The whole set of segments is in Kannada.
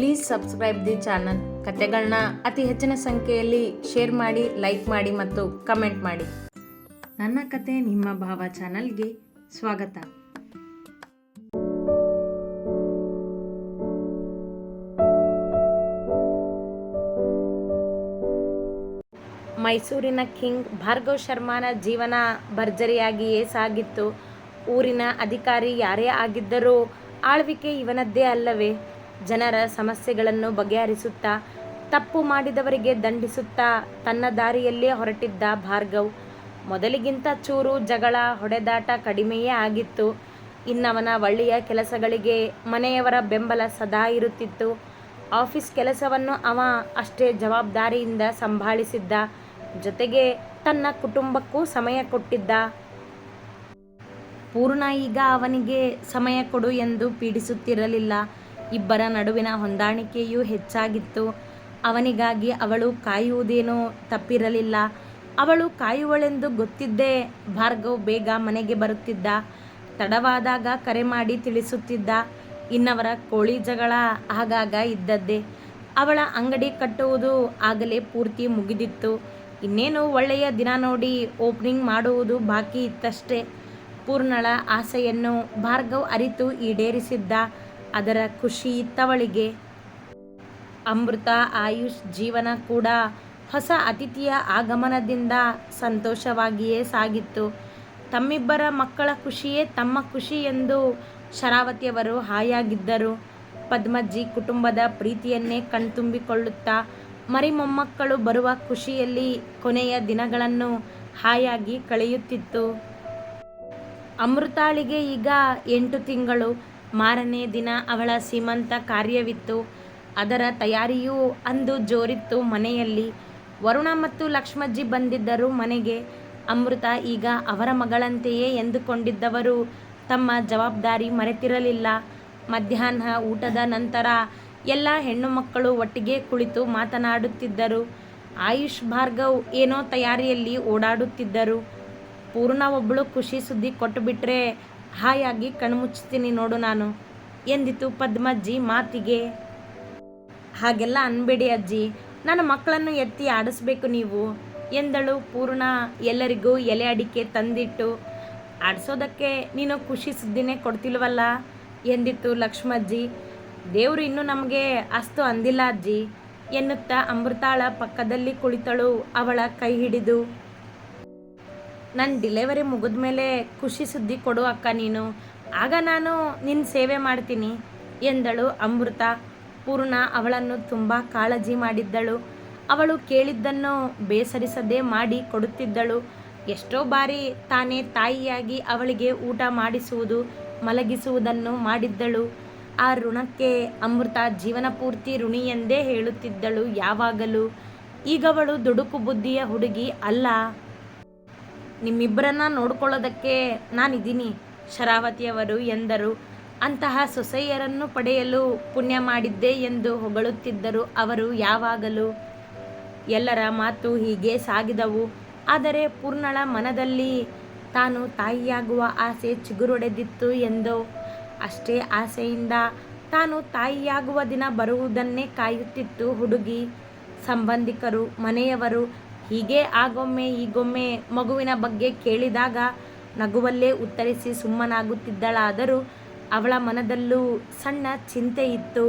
ಪ್ಲೀಸ್ ಸಬ್ಸ್ಕ್ರೈಬ್ ದಿ ಚಾನಲ್ ಕತೆಗಳನ್ನ ಅತಿ ಹೆಚ್ಚಿನ ಸಂಖ್ಯೆಯಲ್ಲಿ ಶೇರ್ ಮಾಡಿ ಲೈಕ್ ಮಾಡಿ ಮತ್ತು ಕಮೆಂಟ್ ಮಾಡಿ. ನನ್ನ ಕತೆ ನಿಮ್ಮ ಭಾವ ಚಾನಲ್ಗೆ ಸ್ವಾಗತ. ಮೈಸೂರಿನ ಕಿಂಗ್ ಭಾರ್ಗವ್ ಶರ್ಮಾನ ಜೀವನ ಭರ್ಜರಿಯಾಗಿಯೇ ಸಾಗಿತ್ತು ಊರಿನ ಅಧಿಕಾರಿ ಯಾರೇ ಆಗಿದ್ದರೂ ಆಳ್ವಿಕೆ ಇವನದ್ದೇ ಅಲ್ಲವೇ? ಜನರ ಸಮಸ್ಯೆಗಳನ್ನು ಬಗೆಹರಿಸುತ್ತಾ, ತಪ್ಪು ಮಾಡಿದವರಿಗೆ ದಂಡಿಸುತ್ತಾ ತನ್ನ ದಾರಿಯಲ್ಲೇ ಹೊರಟಿದ್ದ ಭಾರ್ಗವ್. ಮೊದಲಿಗಿಂತ ಚೂರು ಜಗಳ, ಹೊಡೆದಾಟ ಕಡಿಮೆಯೇ ಆಗಿತ್ತು. ಇನ್ನವನ ಒಳ್ಳೆಯ ಕೆಲಸಗಳಿಗೆ ಮನೆಯವರ ಬೆಂಬಲ ಸದಾ ಇರುತ್ತಿತ್ತು. ಆಫೀಸ್ ಕೆಲಸವನ್ನು ಅವ ಅಷ್ಟೇ ಜವಾಬ್ದಾರಿಯಿಂದ ಸಂಭಾಳಿಸಿದ್ದ. ಜೊತೆಗೆ ತನ್ನ ಕುಟುಂಬಕ್ಕೂ ಸಮಯ ಕೊಟ್ಟಿದ್ದ. ಪೂರ್ಣ ಈಗ ಅವನಿಗೆ ಸಮಯ ಕೊಡು ಎಂದು ಪೀಡಿಸುತ್ತಿರಲಿಲ್ಲ. ಇಬ್ಬರ ನಡುವಿನ ಹೊಂದಾಣಿಕೆಯೂ ಹೆಚ್ಚಾಗಿತ್ತು. ಅವನಿಗಾಗಿ ಅವಳು ಕಾಯುವುದೇನೂ ತಪ್ಪಿರಲಿಲ್ಲ. ಅವಳು ಕಾಯುವಳೆಂದು ಗೊತ್ತಿದ್ದೇ ಭಾರ್ಗವ್ ಬೇಗ ಮನೆಗೆ ಬರುತ್ತಿದ್ದ. ತಡವಾದಾಗ ಕರೆ ಮಾಡಿ ತಿಳಿಸುತ್ತಿದ್ದ. ಇನ್ನವರ ಕೋಳಿ ಜಗಳ ಆಗಾಗ ಇದ್ದದ್ದೇ. ಅವಳ ಅಂಗಡಿ ಕಟ್ಟುವುದು ಆಗಲೇ ಪೂರ್ತಿ ಮುಗಿದಿತ್ತು. ಇನ್ನೇನು ಒಳ್ಳೆಯ ದಿನ ನೋಡಿ ಓಪನಿಂಗ್ ಮಾಡುವುದು ಬಾಕಿ ಇತ್ತಷ್ಟೇ. ಪೂರ್ಣಳ ಆಸೆಯನ್ನು ಭಾರ್ಗವ್ ಅರಿತು ಈಡೇರಿಸಿದ್ದ. ಅದರ ಖುಷಿ ಇತ್ತವಳಿಗೆ ಅಮೃತ, ಆಯುಷ್, ಜೀವನ ಕೂಡ ಹೊಸ ಅತಿಥಿಯ ಆಗಮನದಿಂದ ಸಂತೋಷವಾಗಿಯೇ ಸಾಗಿತ್ತು. ತಮ್ಮಿಬ್ಬರ ಮಕ್ಕಳ ಖುಷಿಯೇ ತಮ್ಮ ಖುಷಿ ಎಂದು ಶರಾವತಿಯವರು ಹಾಯಾಗಿದ್ದರು. ಪದ್ಮಜ್ಜಿ ಕುಟುಂಬದ ಪ್ರೀತಿಯನ್ನೇ ಕಣ್ತುಂಬಿಕೊಳ್ಳುತ್ತಾ ಮರಿ ಮೊಮ್ಮಕ್ಕಳು ಬರುವ ಖುಷಿಯಲ್ಲಿ ಕೊನೆಯ ದಿನಗಳನ್ನು ಹಾಯಾಗಿ ಕಳೆಯುತ್ತಿತ್ತು. ಅಮೃತಾಳಿಗೆ ಈಗ ಎಂಟು ತಿಂಗಳು. ಮಾರನೇ ದಿನ ಅವಳ ಸೀಮಂತ ಕಾರ್ಯವಿತ್ತು. ಅದರ ತಯಾರಿಯೂ ಅಂದು ಜೋರಿತ್ತು ಮನೆಯಲ್ಲಿ. ವರುಣ ಮತ್ತು ಲಕ್ಷ್ಮಜ್ಜಿ ಬಂದಿದ್ದರು ಮನೆಗೆ. ಅಮೃತ ಈಗ ಅವರ ಮಗಳಂತೆಯೇ ಎಂದುಕೊಂಡಿದ್ದವರು ತಮ್ಮ ಜವಾಬ್ದಾರಿ ಮರೆತಿರಲಿಲ್ಲ. ಮಧ್ಯಾಹ್ನ ಊಟದ ನಂತರ ಎಲ್ಲ ಹೆಣ್ಣು ಮಕ್ಕಳು ಒಟ್ಟಿಗೆ ಕುಳಿತು ಮಾತನಾಡುತ್ತಿದ್ದರು. ಆಯುಷ್ ಭಾರ್ಗವ್ ಏನೋ ತಯಾರಿಯಲ್ಲಿ ಓಡಾಡುತ್ತಿದ್ದರು. ಪೂರ್ಣ ಒಬ್ಬಳು ಖುಷಿ ಸುದ್ದಿ ಕೊಟ್ಟುಬಿಟ್ರೆ ಹಾಯಾಗಿ ಕಣ್ಮುಚ್ತೀನಿ ನೋಡು ನಾನು. ಎಂದಿತು ಪದ್ಮಜ್ಜಿ ಮಾತಿಗೆ? ಹಾಗೆಲ್ಲ ಅನ್ಬೇಡಿ ಅಜ್ಜಿ. ನನ್ನ ಮಕ್ಕಳನ್ನು ಎತ್ತಿ ಆಡಿಸ್ಬೇಕು ನೀವು. ಎಂದಳು ಪೂರ್ಣ ಎಲ್ಲರಿಗೂ ಎಲೆ ಅಡಿಕೆ ತಂದಿಟ್ಟು. ಆಡಿಸೋದಕ್ಕೆ ನೀನು ಖುಷಿ ಸುದ್ದಿನೇ ಕೊಡ್ತಿಲ್ವಲ್ಲ? ಎಂದಿತ್ತು ಲಕ್ಷ್ಮಜ್ಜಿ. ದೇವರು ಇನ್ನೂ ನಮಗೆ ಅಷ್ಟು ಅಂದಿಲ್ಲ ಅಜ್ಜಿ. ಎನ್ನುತ್ತಾ ಅಮೃತಾಳ ಪಕ್ಕದಲ್ಲಿ ಕುಳಿತಳು ಅವಳ ಕೈ ಹಿಡಿದು. ನನ್ನ ಡಿಲೆವರಿ ಮುಗಿದ ಮೇಲೆ ಖುಷಿ ಸುದ್ದಿ ಕೊಡು ಅಕ್ಕ ನೀನು. ಆಗ ನಾನು ನಿನ್ನ ಸೇವೆ ಮಾಡ್ತೀನಿ ಎಂದಳು ಅಮೃತ. ಪೂರ್ಣ ಅವಳನ್ನು ತುಂಬ ಕಾಳಜಿ ಮಾಡಿದ್ದಳು. ಅವಳು ಕೇಳಿದ್ದನ್ನು ಬೇಸರಿಸದೆ ಮಾಡಿ ಕೊಡುತ್ತಿದ್ದಳು. ಎಷ್ಟೋ ಬಾರಿ ತಾನೇ ತಾಯಿಯಾಗಿ ಅವಳಿಗೆ ಊಟ ಮಾಡಿಸುವುದು, ಮಲಗಿಸುವುದನ್ನು ಮಾಡಿದ್ದಳು. ಆ ಋಣಕ್ಕೆ ಅಮೃತ ಜೀವನ ಪೂರ್ತಿ ಋಣಿ ಎಂದೇ ಹೇಳುತ್ತಿದ್ದಳು ಯಾವಾಗಲೂ. ಈಗವಳು ದುಡುಕು ಬುದ್ಧಿಯ ಹುಡುಗಿ ಅಲ್ಲ. ನಿಮ್ಮಿಬ್ಬರನ್ನ ನೋಡ್ಕೊಳ್ಳೋದಕ್ಕೆ ನಾನಿದ್ದೀನಿ. ಶರಾವತಿಯವರು ಎಂದರು, ಅಂತಹ ಸೊಸೆಯರನ್ನು ಪಡೆಯಲು ಪುಣ್ಯ ಮಾಡಿದ್ದೆ ಎಂದು ಹೊಗಳುತ್ತಿದ್ದರು ಅವರು ಯಾವಾಗಲೂ. ಎಲ್ಲರ ಮಾತು ಹೀಗೆ ಸಾಗಿದವು. ಆದರೆ ಪೂರ್ಣಳ ಮನದಲ್ಲಿ ತಾನು ತಾಯಿಯಾಗುವ ಆಸೆ ಚಿಗುರೊಡೆದಿತ್ತು ಎಂದು ಅಷ್ಟೇ ಆಸೆಯಿಂದ ತಾನು ತಾಯಿಯಾಗುವ ದಿನ ಬರುವುದನ್ನೇ ಕಾಯುತ್ತಿತ್ತು ಹುಡುಗಿ. ಸಂಬಂಧಿಕರು, ಮನೆಯವರು ಹೀಗೆ ಆಗೊಮ್ಮೆ ಈಗೊಮ್ಮೆ ಮಗುವಿನ ಬಗ್ಗೆ ಕೇಳಿದಾಗ ನಗುವಲ್ಲೇ ಉತ್ತರಿಸಿ ಸುಮ್ಮನಾಗುತ್ತಿದ್ದಳಾದರೂ ಅವಳ ಮನದಲ್ಲೂ ಸಣ್ಣ ಚಿಂತೆ ಇತ್ತು.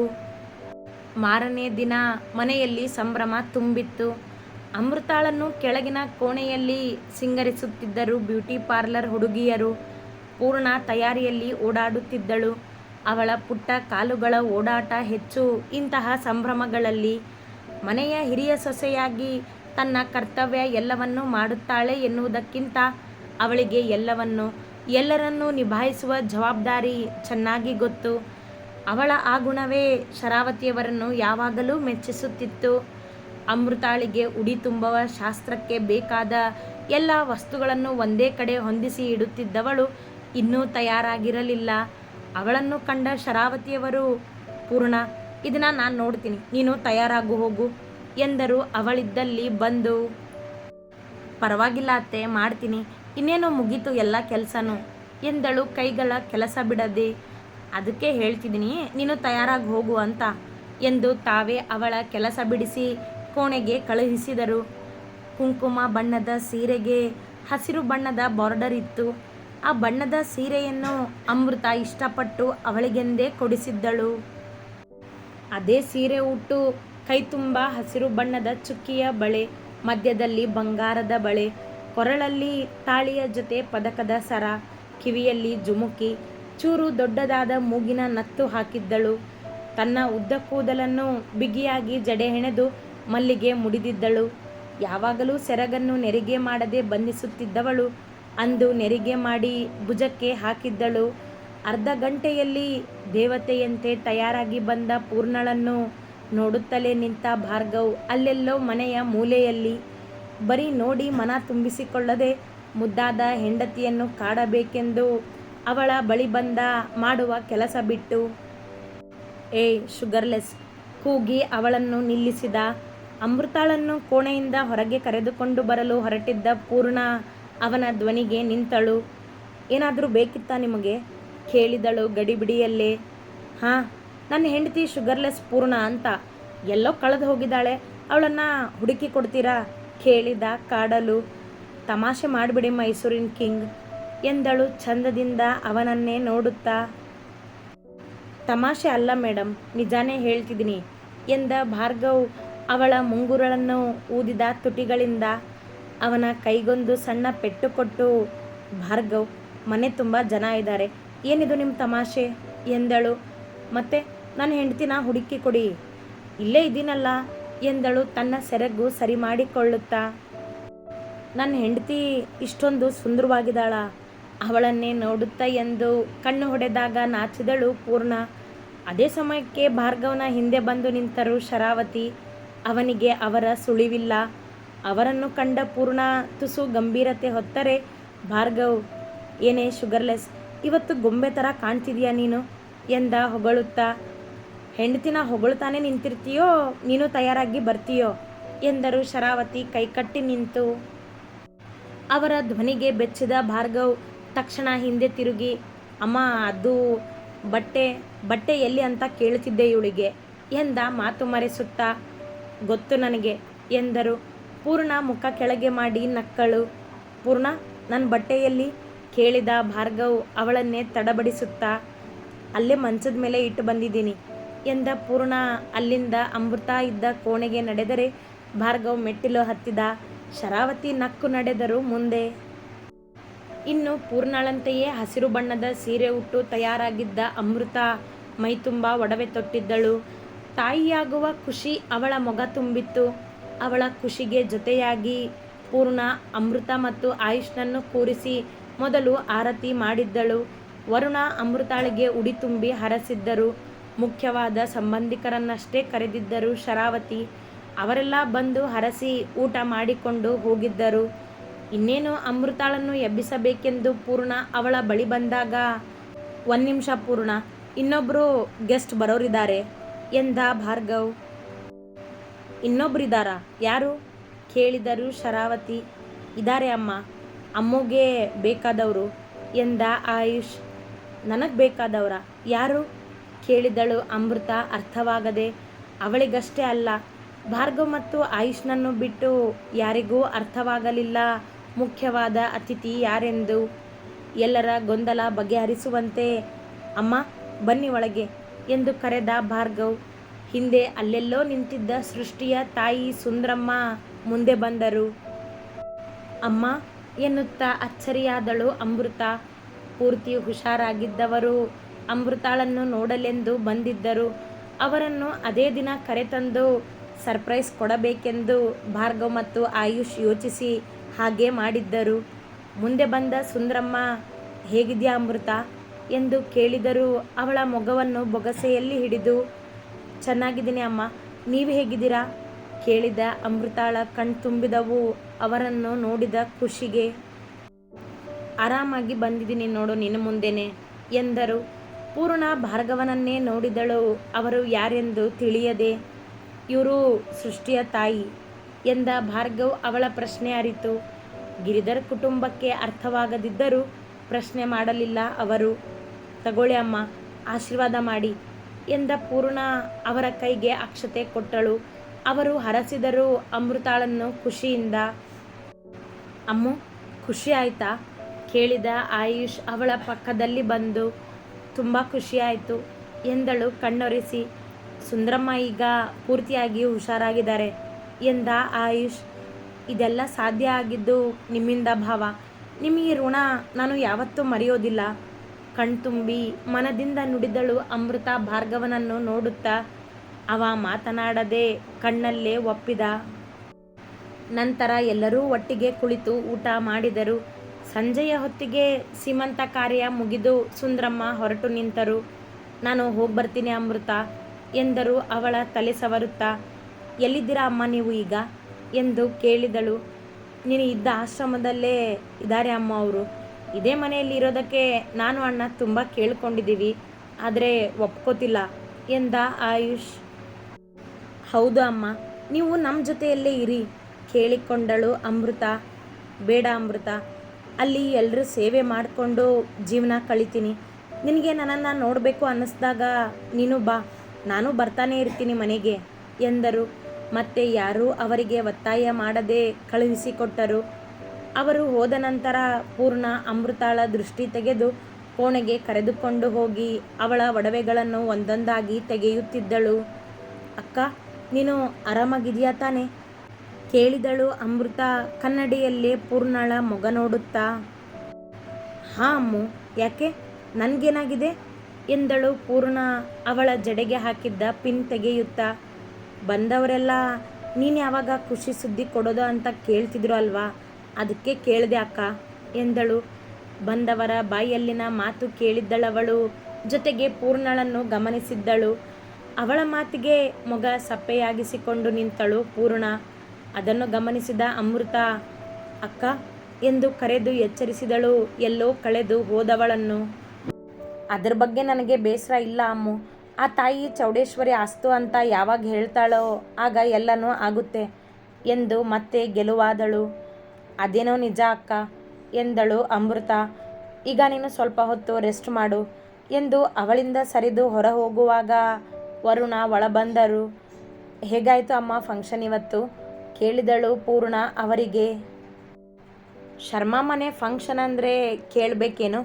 ಮಾರನೇ ದಿನ ಮನೆಯಲ್ಲಿ ಸಂಭ್ರಮ ತುಂಬಿತ್ತು. ಅಮೃತಾಳನ್ನು ಕೆಳಗಿನ ಕೋಣೆಯಲ್ಲಿ ಸಿಂಗರಿಸುತ್ತಿದ್ದರು ಬ್ಯೂಟಿ ಪಾರ್ಲರ್ ಹುಡುಗಿಯರು. ಪೂರ್ಣ ತಯಾರಿಯಲ್ಲಿ ಓಡಾಡುತ್ತಿದ್ದಳು. ಅವಳ ಪುಟ್ಟ ಕಾಲುಗಳ ಓಡಾಟ ಹೆಚ್ಚು ಇಂತಹ ಸಂಭ್ರಮಗಳಲ್ಲಿ. ಮನೆಯ ಹಿರಿಯ ಸೊಸೆಯಾಗಿ ತನ್ನ ಕರ್ತವ್ಯ ಎಲ್ಲವನ್ನೂ ಮಾಡುತ್ತಾಳೆ ಎನ್ನುವುದಕ್ಕಿಂತ ಅವಳಿಗೆ ಎಲ್ಲವನ್ನು. ಎಲ್ಲರನ್ನೂ ನಿಭಾಯಿಸುವ ಜವಾಬ್ದಾರಿ ಚೆನ್ನಾಗಿ ಗೊತ್ತು. ಅವಳ ಆ ಗುಣವೇ ಶರಾವತಿಯವರನ್ನು ಯಾವಾಗಲೂ ಮೆಚ್ಚಿಸುತ್ತಿತ್ತು. ಅಮೃತಾಳಿಗೆ ಉಡಿ ತುಂಬುವ ಶಾಸ್ತ್ರಕ್ಕೆ ಬೇಕಾದ ಎಲ್ಲ ವಸ್ತುಗಳನ್ನು ಒಂದೇ ಕಡೆ ಹೊಂದಿಸಿ ಇಡುತ್ತಿದ್ದವಳು ಇನ್ನೂ ತಯಾರಾಗಿರಲಿಲ್ಲ. ಅವಳನ್ನು ಕಂಡ ಶರಾವತಿಯವರು, ಪೂರ್ಣ, ಇದನ್ನ ನಾನು ನೋಡ್ತೀನಿ. ನೀನು ತಯಾರಾಗು, ಹೋಗು. ಎಂದರು ಅವಳಿದ್ದಲ್ಲಿ ಬಂದು, ಪರವಾಗಿಲ್ಲ ಅತ್ತೆ, ಮಾಡ್ತೀನಿ. ಇನ್ನೇನೋ ಮುಗೀತು ಎಲ್ಲ ಕೆಲಸನೂ. ಎಂದಳು ಕೈಗಳ ಕೆಲಸ ಬಿಡದೆ, ಅದಕ್ಕೆ ಹೇಳ್ತಿದ್ದೀನಿ, ನೀನು ತಯಾರಾಗಿ ಹೋಗು ಅಂತ ಎಂದು ತಾವೇ ಅವಳ ಕೆಲಸ ಬಿಡಿಸಿ ಕೋಣೆಗೆ ಕಳುಹಿಸಿದರು. ಕುಂಕುಮ ಬಣ್ಣದ ಸೀರೆಗೆ ಹಸಿರು ಬಣ್ಣದ ಬಾರ್ಡರ್ ಇತ್ತು. ಆ ಬಣ್ಣದ ಸೀರೆಯನ್ನು ಅಮೃತ ಇಷ್ಟಪಟ್ಟು ಅವಳಿಗೆಂದೇ ಕೊಡಿಸಿದ್ದಳು. ಅದೇ ಸೀರೆ ಉಟ್ಟು ಕೈತುಂಬ ಹಸಿರು ಬಣ್ಣದ ಚುಕ್ಕಿಯ ಬಳೆ, ಮಧ್ಯದಲ್ಲಿ ಬಂಗಾರದ ಬಳೆ, ಕೊರಳಲ್ಲಿ ತಾಳಿಯ ಜೊತೆ ಪದಕದ ಸರ, ಕಿವಿಯಲ್ಲಿ ಜುಮುಕಿ, ಚೂರು ದೊಡ್ಡದಾದ ಮೂಗಿನ ನತ್ತು ಹಾಕಿದ್ದಳು. ತನ್ನ ಉದ್ದ ಕೂದಲನ್ನು ಬಿಗಿಯಾಗಿ ಜಡೆ ಹೆಣೆದು ಮಲ್ಲಿಗೆ ಮುಡಿದಿದ್ದಳು. ಯಾವಾಗಲೂ ಸೆರಗನ್ನು ನೆರಿಗೆ ಮಾಡದೆ ಬಂಧಿಸುತ್ತಿದ್ದವಳು. ಅಂದು ನೆರಿಗೆ ಮಾಡಿ ಭುಜಕ್ಕೆ ಹಾಕಿದ್ದಳು. ಅರ್ಧ ಗಂಟೆಯಲ್ಲಿ ದೇವತೆಯಂತೆ ತಯಾರಾಗಿ ಬಂದ ಪೂರ್ಣಳನ್ನು ನೋಡುತ್ತಲೇ ನಿಂತ ಭಾರ್ಗವ್ ಅಲ್ಲೆಲ್ಲೋ ಮನೆಯ ಮೂಲೆಯಲ್ಲಿ. ಬರೀ ನೋಡಿ ಮನ ತುಂಬಿಸಿಕೊಳ್ಳದೆ ಮುದ್ದಾದ ಹೆಂಡತಿಯನ್ನು ಕಾಡಬೇಕೆಂದು ಅವಳ ಬಳಿ ಬಂದ ಮಾಡುವ ಕೆಲಸ ಬಿಟ್ಟು, ಏ, ಶುಗರ್ಲೆಸ್, ಕೂಗಿ ಅವಳನ್ನು ನಿಲ್ಲಿಸಿದ. ಅಮೃತಾಳನ್ನು ಕೋಣೆಯಿಂದ ಹೊರಗೆ ಕರೆದುಕೊಂಡು ಬರಲು ಹೊರಟಿದ್ದ ಪೂರ್ಣ ಅವನ ಧ್ವನಿಗೆ ನಿಂತಳು. ಏನಾದರೂ ಬೇಕಿತ್ತಾ ನಿಮಗೆ? ಕೇಳಿದಳು ಗಡಿಬಿಡಿಯಲ್ಲೇ. ಹಾಂ ನನ್ನ ಹೆಂಡತಿ ಶುಗರ್ಲೆಸ್ ಪೂರ್ಣ ಅಂತ ಎಲ್ಲೋ ಕಳೆದು ಹೋಗಿದ್ದಾಳೆ. ಅವಳನ್ನು ಹುಡುಕಿ ಕೊಡ್ತೀರಾ? ಕೇಳಿದ ಕಾಡಲು, ತಮಾಷೆ ಮಾಡಿಬಿಡಿ ಮೈಸೂರಿನ ಕಿಂಗ್ ಎಂದಳು ಚಂದದಿಂದ ಅವನನ್ನೇ ನೋಡುತ್ತಾ. ತಮಾಷೆ ಅಲ್ಲ ಮೇಡಮ್ ನಿಜಾನೇ ಹೇಳ್ತಿದ್ದೀನಿ ಎಂದ ಭಾರ್ಗವ್ ಅವಳ ಮುಂಗುರಳನ್ನು ಊದಿದ ತುಟಿಗಳಿಂದ ಅವನ ಕೈಗೊಂದು ಸಣ್ಣ ಪೆಟ್ಟು ಕೊಟ್ಟು, ಭಾರ್ಗವ್ ಮನೆ ತುಂಬ ಜನ ಇದ್ದಾರೆ, ಏನಿದು ನಿಮ್ಮ ತಮಾಷೆ? ಎಂದಳು. ಮತ್ತೆ ನನ್ನ ಹೆಂಡ್ತಿನ ಹುಡುಕಿ ಕೊಡಿ. ಇಲ್ಲೇ ಇದ್ದೀನಲ್ಲ ಎಂದಳು ತನ್ನ ಸೆರಗು ಸರಿ ಮಾಡಿಕೊಳ್ಳುತ್ತಾ. ನನ್ನ ಹೆಂಡತಿ ಇಷ್ಟೊಂದು ಸುಂದರವಾಗಿದ್ದಾಳ. ಅವಳನ್ನೇ ನೋಡುತ್ತಾ ಎಂದು ಕಣ್ಣು ಹೊಡೆದಾಗ ನಾಚಿದಳು ಪೂರ್ಣ. ಅದೇ ಸಮಯಕ್ಕೆ ಭಾರ್ಗವನ ಹಿಂದೆ ಬಂದು ನಿಂತರು ಶರಾವತಿ. ಅವನಿಗೆ ಅವರ ಸುಳಿವಿಲ್ಲ. ಅವರನ್ನು ಕಂಡ ಪೂರ್ಣ ತುಸು ಗಂಭೀರತೆ ಹೊತ್ತರೆ. ಭಾರ್ಗವ್, ಏನೇ ಶುಗರ್ಲೆಸ್ ಇವತ್ತು ಗೊಂಬೆ ಥರ ಕಾಣ್ತಿದೀಯಾ ನೀನು? ಎಂದ ಹೊಗಳುತ್ತಾ. ಹೆಂಡತಿನ ಹೊಗಳ್ತಾನೆ ನಿಂತಿರ್ತೀಯೋ, ನೀನು ತಯಾರಾಗಿ ಬರ್ತೀಯೋ ಎಂದರು ಶರಾವತಿ ಕೈಕಟ್ಟಿ ನಿಂತು. ಅವರ ಧ್ವನಿಗೆ ಬೆಚ್ಚಿದ ಭಾರ್ಗವ್ ತಕ್ಷಣ ಹಿಂದೆ ತಿರುಗಿ, ಅಮ್ಮ, ಅದು ಬಟ್ಟೆ ಬಟ್ಟೆ ಎಲ್ಲಿ ಅಂತ ಕೇಳುತ್ತಿದ್ದೆ ಇವಳಿಗೆ ಎಂದ ಮಾತು ಮರೆಸುತ್ತಾ. ಗೊತ್ತು ನನಗೆ ಎಂದರು. ಪೂರ್ಣ ಮುಖ ಕೆಳಗೆ ಮಾಡಿ ನಕ್ಕಳು. ಪೂರ್ಣ ನನ್ನ ಬಟ್ಟೆಯಲ್ಲಿ ಕೇಳಿದ ಭಾರ್ಗವ್ ಅವಳನ್ನೇ ತಡಬಡಿಸುತ್ತಾ. ಅಲ್ಲೇ ಮಂಚದ ಮೇಲೆ ಇಟ್ಟು ಬಂದಿದ್ದೀನಿ. ಎಂದ ಪೂರ್ಣ ಅಲ್ಲಿಂದ ಅಮೃತ ಇದ್ದ ಕೋಣೆಗೆ ನಡೆದರೆ ಭಾರ್ಗವ್ ಮೆಟ್ಟಿಲು ಹತ್ತಿದ ಶರಾವತಿ ನಕ್ಕು ನಡೆದರು ಮುಂದೆ. ಇನ್ನು ಪೂರ್ಣಳಂತೆಯೇ ಹಸಿರು ಬಣ್ಣದ ಸೀರೆ ಉಟ್ಟು ತಯಾರಾಗಿದ್ದ ಅಮೃತ ಮೈತುಂಬ ಒಡವೆ ತೊಟ್ಟಿದ್ದಳು. ತಾಯಿಯಾಗುವ ಖುಷಿ ಅವಳ ಮೊಗ ತುಂಬಿತ್ತು. ಅವಳ ಖುಷಿಗೆ ಜೊತೆಯಾಗಿ ಪೂರ್ಣ ಅಮೃತ ಮತ್ತು ಆಯುಷ್ನನ್ನು ಕೂರಿಸಿ ಮೊದಲು ಆರತಿ ಮಾಡಿದ್ದಳು. ವರುಣ ಅಮೃತಾಳಿಗೆ ಉಡಿ ತುಂಬಿ ಹರಸಿದ್ದರು. ಮುಖ್ಯವಾದ ಸಂಬಂಧಿಕರನ್ನಷ್ಟೇ ಕರೆದಿದ್ದರು ಶರಾವತಿ ಅವರೆಲ್ಲ ಬಂದು ಹರಸಿ ಊಟ ಮಾಡಿಕೊಂಡು ಹೋಗಿದ್ದರು. ಇನ್ನೇನು ಅಮೃತಾಳನ್ನು ಎಬ್ಬಿಸಬೇಕೆಂದು ಪೂರ್ಣ ಅವಳ ಬಳಿ ಬಂದಾಗ, ಒಂದು ನಿಮಿಷ ಪೂರ್ಣ ಇನ್ನೊಬ್ಬರು ಗೆಸ್ಟ್ ಬರೋರಿದ್ದಾರೆ ಎಂದ ಭಾರ್ಗವ್. ಇನ್ನೊಬ್ಬರಿದ್ದಾರ ಯಾರು? ಕೇಳಿದರು ಶರಾವತಿ ಇದ್ದಾರೆ ಅಮ್ಮ, ಅಮ್ಮುಗೆ ಬೇಕಾದವರು ಎಂದ ಆಯುಷ್. ನನಗೆ ಬೇಕಾದವರ? ಯಾರು? ಕೇಳಿದಳು ಅಮೃತ ಅರ್ಥವಾಗದೆ. ಅವಳಿಗಷ್ಟೇ ಅಲ್ಲ, ಭಾರ್ಗವ್ ಮತ್ತು ಆಯುಷ್ನನ್ನು ಬಿಟ್ಟು ಯಾರಿಗೂ ಅರ್ಥವಾಗಲಿಲ್ಲ. ಮುಖ್ಯವಾದ ಅತಿಥಿ ಯಾರೆಂದು ಎಲ್ಲರ ಗೊಂದಲ ಬಗೆಹರಿಸುವಂತೆ, ಅಮ್ಮ, ಬನ್ನಿ ಒಳಗೆ ಎಂದು ಕರೆದ ಭಾರ್ಗವ್. ಹಿಂದೆ ಅಲ್ಲೆಲ್ಲೋ ನಿಂತಿದ್ದ ಸೃಷ್ಟಿಯ ತಾಯಿ ಸುಂದ್ರಮ್ಮ ಮುಂದೆ ಬಂದರು. ಅಮ್ಮ, ಎನ್ನುತ್ತಾ ಅಚ್ಚರಿಯಾದಳು ಅಮೃತ. ಪೂರ್ತಿ ಹುಷಾರಾಗಿದ್ದವರು ಅಮೃತಾಳನ್ನು ನೋಡಲೆಂದು ಬಂದಿದ್ದರು. ಅವರನ್ನು ಅದೇ ದಿನ ಕರೆತಂದು ಸರ್ಪ್ರೈಸ್ ಕೊಡಬೇಕೆಂದು ಭಾರ್ಗವ್ ಮತ್ತು ಆಯುಷ್ ಯೋಚಿಸಿ ಹಾಗೆ ಮಾಡಿದ್ದರು. ಮುಂದೆ ಬಂದ ಸುಂದ್ರಮ್ಮ, ಹೇಗಿದೆಯಾ ಅಮೃತ ಎಂದು ಕೇಳಿದರು ಅವಳ ಮೊಗವನ್ನು ಬೊಗಸೆಯಲ್ಲಿ ಹಿಡಿದು, ಚೆನ್ನಾಗಿದ್ದೀನಿ ಅಮ್ಮ, ನೀವು ಹೇಗಿದ್ದೀರಾ ಕೇಳಿದ ಅಮೃತಾಳ ಕಣ್ತುಂಬಿದವು ಅವರನ್ನು ನೋಡಿದ ಖುಷಿಗೆ. ಆರಾಮಾಗಿ ಬಂದಿದ್ದೀನಿ ನೋಡು ನಿನ್ನ ಮುಂದೆನೆ ಎಂದರು. ಪೂರ್ಣ ಭಾರ್ಗವನನ್ನೇ ನೋಡಿದಳು. ಅವರು ಯಾರೆಂದು ತಿಳಿಯದೆ, ಇವರು ಸೃಷ್ಟಿಯ ತಾಯಿ ಎಂದ ಭಾರ್ಗವ್ ಅವಳ ಪ್ರಶ್ನೆ ಅರಿತು. ಗಿರಿಧರ್ ಕುಟುಂಬಕ್ಕೆ ಅರ್ಥವಾಗದಿದ್ದರೂ ಪ್ರಶ್ನೆ ಮಾಡಲಿಲ್ಲ ಅವರು. ತಗೊಳ್ಳಿ ಅಮ್ಮ, ಆಶೀರ್ವಾದ ಮಾಡಿ ಎಂದ ಪೂರ್ಣ ಅವರ ಕೈಗೆ ಅಕ್ಷತೆ ಕೊಟ್ಟಳು. ಅವರು ಹರಸಿದರು ಅಮೃತಾಳನ್ನು ಖುಷಿಯಿಂದ. ಅಮ್ಮು, ಖುಷಿ ಆಯ್ತಾ? ಕೇಳಿದ ಆಯುಷ್ ಅವಳ ಪಕ್ಕದಲ್ಲಿ ಬಂದು. ತುಂಬ ಖುಷಿಯಾಯಿತು ಎಂದಳು ಕಣ್ಣೊರೆಸಿ. ಸುಂದರಮ್ಮ ಈಗ ಪೂರ್ತಿಯಾಗಿ ಹುಷಾರಾಗಿದ್ದಾರೆ. ಎಂದ ಆಯುಷ್, ಇದೆಲ್ಲ ಸಾಧ್ಯ ಆಗಿದ್ದು ನಿಮ್ಮಿಂದ ಭಾವ. ನಿಮಗೆ ಋಣ ನಾನು ಯಾವತ್ತೂ ಮರೆಯೋದಿಲ್ಲ. ಕಣ್ತುಂಬಿ ಮನದಿಂದ ನುಡಿದಳು ಅಮೃತ ಭಾರ್ಗವನನ್ನು ನೋಡುತ್ತಾ, ಅವ ಮಾತನಾಡದೆ ಕಣ್ಣಲ್ಲೇ ಒಪ್ಪಿದ. ನಂತರ ಎಲ್ಲರೂ ಒಟ್ಟಿಗೆ ಕುಳಿತು ಊಟ ಮಾಡಿದರು. ಸಂಜೆಯ ಹೊತ್ತಿಗೆ ಸೀಮಂತ ಕಾರ್ಯ ಮುಗಿದು ಸುಂದ್ರಮ್ಮ ಹೊರಟು ನಿಂತರು. ನಾನು ಹೋಗಿ ಬರ್ತೀನಿ ಅಮೃತ, ಎಂದರು ಅವಳ ತಲೆ ಸವರುತ್ತಾ. ಎಲ್ಲಿದ್ದೀರಾ ಅಮ್ಮ ನೀವು ಈಗ? ಎಂದು ಕೇಳಿದಳು. ನೀನು ಇದ್ದ ಆಶ್ರಮದಲ್ಲೇ ಇದ್ದಾರೆ ಅಮ್ಮ ಅವರು. ಇದೇ ಮನೆಯಲ್ಲಿ ಇರೋದಕ್ಕೆ ನಾನು ಅಣ್ಣ ತುಂಬ ಕೇಳ್ಕೊಂಡಿದ್ದೀವಿ. ಆದರೆ ಒಪ್ಕೋತಿಲ್ಲ, ಎಂದ ಆಯುಷ್. ಹೌದು ಅಮ್ಮ, ನೀವು ನಮ್ಮ ಜೊತೆಯಲ್ಲೇ ಇರಿ, ಕೇಳಿಕೊಂಡಳು ಅಮೃತ. ಬೇಡ ಅಮೃತ ಅಲ್ಲಿ ಎಲ್ಲರೂ ಸೇವೆ ಮಾಡಿಕೊಂಡು ಜೀವನ ಕಳಿತೀನಿ. ನಿನಗೆ ನನ್ನನ್ನು ನೋಡಬೇಕು ಅನ್ನಿಸ್ದಾಗ ನೀನು ಬಾ, ನಾನು ಬರ್ತಾನೆ ಇರ್ತೀನಿ ಮನೆಗೆ ಎಂದರು. ಮತ್ತೆ ಯಾರೂ ಅವರಿಗೆ ಒತ್ತಾಯ ಮಾಡದೆ ಕಳುಹಿಸಿಕೊಟ್ಟರು. ಅವರು ಹೋದ ನಂತರ ಪೂರ್ಣ ಅಮೃತಾಳ ದೃಷ್ಟಿ ತೆಗೆದು ಕೋಣೆಗೆ ಕರೆದುಕೊಂಡು ಹೋಗಿ ಅವಳ ಒಡವೆಗಳನ್ನು ಒಂದೊಂದಾಗಿ ತೆಗೆಯುತ್ತಿದ್ದಳು. ಅಕ್ಕ, ನೀನು ಆರಾಮಾಗಿದೆಯಾ ತಾನೆ? ಕೇಳಿದಳು ಅಮೃತ, ಕನ್ನಡಿಯಲ್ಲೇ ಪೂರ್ಣಳ ಮೊಗ ನೋಡುತ್ತಾ. ಹಾ ಅಮ್ಮು, ಯಾಕೆ? ನನಗೇನಾಗಿದೆ? ಎಂದಳು ಪೂರ್ಣ, ಅವಳ ಜಡೆಗೆ ಹಾಕಿದ್ದ ಪಿನ್ ತೆಗೆಯುತ್ತಾ. ಬಂದವರೆಲ್ಲ, ನೀನು ಯಾವಾಗ ಖುಷಿ ಸುದ್ದಿ ಕೊಡೋದು ಅಂತ ಕೇಳ್ತಿದ್ರು ಅಲ್ವಾ? ಅದಕ್ಕೆ ಕೇಳಿದೆ ಅಕ್ಕ, ಎಂದಳು. ಬಂದವರ ಬಾಯಲ್ಲಿನ ಮಾತು ಕೇಳಿದ್ದಳವಳು, ಜೊತೆಗೆ ಪೂರ್ಣಳನ್ನು ಗಮನಿಸಿದ್ದಳು. ಅವಳ ಮಾತಿಗೆ ಮೊಗ ಸಪ್ಪೆಯಾಗಿಸಿಕೊಂಡು ನಿಂತಳು ಪೂರ್ಣ. ಅದನ್ನು ಗಮನಿಸಿದ ಅಮೃತ, ಅಕ್ಕ, ಎಂದು ಕರೆದು ಎಚ್ಚರಿಸಿದಳು. ಎಲ್ಲೋ ಕಳೆದು ಹೋದವಳನ್ನು. ಅದರ ಬಗ್ಗೆ ನನಗೆ ಬೇಸರ ಇಲ್ಲ ಅಮ್ಮು. ಆ ತಾಯಿ ಚೌಡೇಶ್ವರಿ ಅಸ್ತು ಅಂತ ಯಾವಾಗ ಹೇಳ್ತಾಳೋ, ಆಗ ಎಲ್ಲನೂ ಆಗುತ್ತೆ ಎಂದು ಮತ್ತೆ ಗೆಲುವಾದಳು. ಅದೇನೋ ನಿಜ ಅಕ್ಕ, ಎಂದಳು ಅಮೃತ. ಈಗ ನೀನು ಸ್ವಲ್ಪ ಹೊತ್ತು ರೆಸ್ಟ್ ಮಾಡು ಎಂದು ಅವಳಿಂದ ಸರಿದು ಹೊರ ಹೋಗುವಾಗ ವರುಣ ಒಳಬಂದರು. ಹೇಗಾಯಿತು ಅಮ್ಮ ಫಂಕ್ಷನ್ ಇವತ್ತು? ಕೇಳಿದಳು ಪೂರ್ಣ, ಅವರಿಗೆ, ಶರ್ಮಾ ಮನೆ ಫಂಕ್ಷನ್ ಅಂದರೆ ಕೇಳಬೇಕೇನು?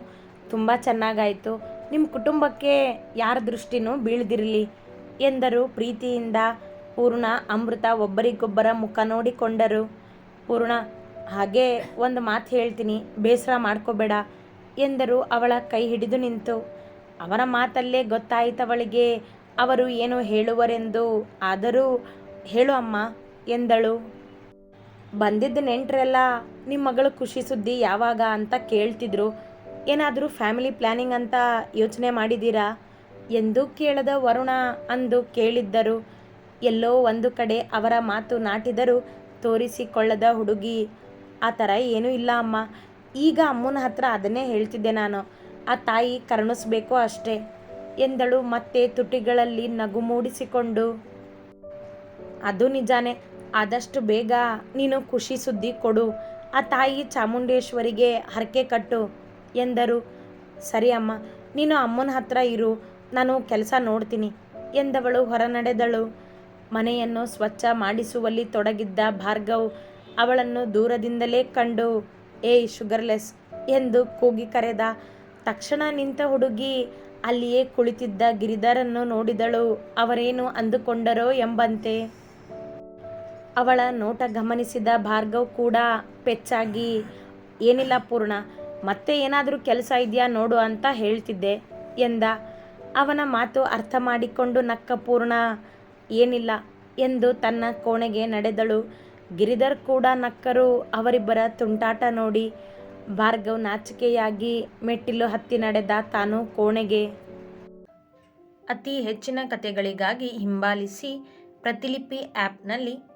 ತುಂಬ ಚೆನ್ನಾಗಾಯಿತು. ನಿಮ್ಮ ಕುಟುಂಬಕ್ಕೆ ಯಾರ ದೃಷ್ಟಿನೂ ಬೀಳ್ದಿರಲಿ, ಎಂದರು. ಪ್ರೀತಿಯಿಂದ ಪೂರ್ಣ, ಅಮೃತ ಒಬ್ಬರಿಗೊಬ್ಬರ ಮುಖ ನೋಡಿಕೊಂಡರು. ಪೂರ್ಣ, ಹಾಗೆ ಒಂದು ಮಾತು ಹೇಳ್ತೀನಿ, ಬೇಸರ ಮಾಡ್ಕೋಬೇಡ, ಎಂದರು. ಅವಳ ಕೈ ಹಿಡಿದು ನಿಂತು. ಅವರ ಮಾತಲ್ಲೇ ಗೊತ್ತಾಯಿತವಳಿಗೆ ಅವರು ಏನು ಹೇಳುವರೆಂದು ಆದರೂ, ಹೇಳು ಅಮ್ಮ ಎಂದಳು. ಬಂದಿದ್ದ ನೆಂಟರೆಲ್ಲ ನಿಮ್ಮ ಮಗಳು ಖುಷಿ ಸುದ್ದಿ ಯಾವಾಗ ಅಂತ ಕೇಳ್ತಿದ್ರು. ಏನಾದರೂ ಫ್ಯಾಮಿಲಿ ಪ್ಲ್ಯಾನಿಂಗ್ ಅಂತ ಯೋಚನೆ ಮಾಡಿದ್ದೀರಾ ಎಂದು ಕೇಳದ ವರುಣ ಅಂದು ಕೇಳಿದ್ದರು. ಎಲ್ಲೋ ಒಂದು ಕಡೆ ಅವರ ಮಾತು ನಾಟಿದರೂ ತೋರಿಸಿಕೊಳ್ಳದ ಹುಡುಗಿ, ಆ ಥರ ಏನೂ ಇಲ್ಲ ಅಮ್ಮ. ಈಗ ಅಮ್ಮನ ಹತ್ರ ಅದನ್ನೇ ಹೇಳ್ತಿದ್ದೆ ನಾನು. ಆ ತಾಯಿ ಕರುಣಿಸ್ಬೇಕು ಅಷ್ಟೇ, ಎಂದಳು ಮತ್ತೆ ತುಟಿಗಳಲ್ಲಿ ನಗು ಮೂಡಿಸಿಕೊಂಡು. ಅದು ನಿಜಾನೇ. ಆದಷ್ಟು ಬೇಗ ನೀನು ಖುಷಿ ಸುದ್ದಿ ಕೊಡು. ಆ ತಾಯಿ ಚಾಮುಂಡೇಶ್ವರಿಗೆ ಹರಕೆ ಕಟ್ಟು ಎಂದರು. ಸರಿ ಅಮ್ಮ, ನೀನು ಅಮ್ಮನ ಹತ್ರ ಇರು, ನಾನು ಕೆಲಸ ನೋಡ್ತೀನಿ ಎಂದವಳು ಹೊರನಡೆದಳು. ಮನೆಯನ್ನು ಸ್ವಚ್ಛ ಮಾಡಿಸುವಲ್ಲಿ ತೊಡಗಿದ್ದ ಭಾರ್ಗವ್ ಅವಳನ್ನು ದೂರದಿಂದಲೇ ಕಂಡು, ಏಯ್, ಶುಗರ್ಲೆಸ್ ಎಂದು ಕೂಗಿ ಕರೆದ. ತಕ್ಷಣ ನಿಂತ ಹುಡುಗಿ ಅಲ್ಲಿಯೇ ಕುಳಿತಿದ್ದ ಗಿರಿಧರನ್ನು ನೋಡಿದಳು. ಅವರೇನು ಅಂದುಕೊಂಡರೋ ಎಂಬಂತೆ ಅವಳ ನೋಟ ಗಮನಿಸಿದ ಭಾರ್ಗವ್ ಕೂಡ ಪೆಚ್ಚಾಗಿ, ಏನಿಲ್ಲ ಪೂರ್ಣ, ಮತ್ತೆ ಏನಾದರೂ ಕೆಲಸ ಇದೆಯಾ ನೋಡು ಅಂತ ಹೇಳ್ತಿದ್ದೆ ಎಂದ. ಅವನ ಮಾತು ಅರ್ಥ ಮಾಡಿಕೊಂಡು ನಕ್ಕ ಪೂರ್ಣ, ಏನಿಲ್ಲ ಎಂದು ತನ್ನ ಕೋಣೆಗೆ ನಡೆದಳು. ಗಿರಿಧರ್ ಕೂಡ ನಕ್ಕರು ಅವರಿಬ್ಬರ ತುಂಟಾಟ ನೋಡಿ ಭಾರ್ಗವ್ ನಾಚಿಕೆಯಾಗಿ ಮೆಟ್ಟಿಲು ಹತ್ತಿ ನಡೆದ ತಾನು ಕೋಣೆಗೆ. ಅತಿ ಹೆಚ್ಚಿನ ಕಥೆಗಳಿಗಾಗಿ ಹಿಂಬಾಲಿಸಿ ಪ್ರತಿಲಿಪಿ ಆ್ಯಪ್ನಲ್ಲಿ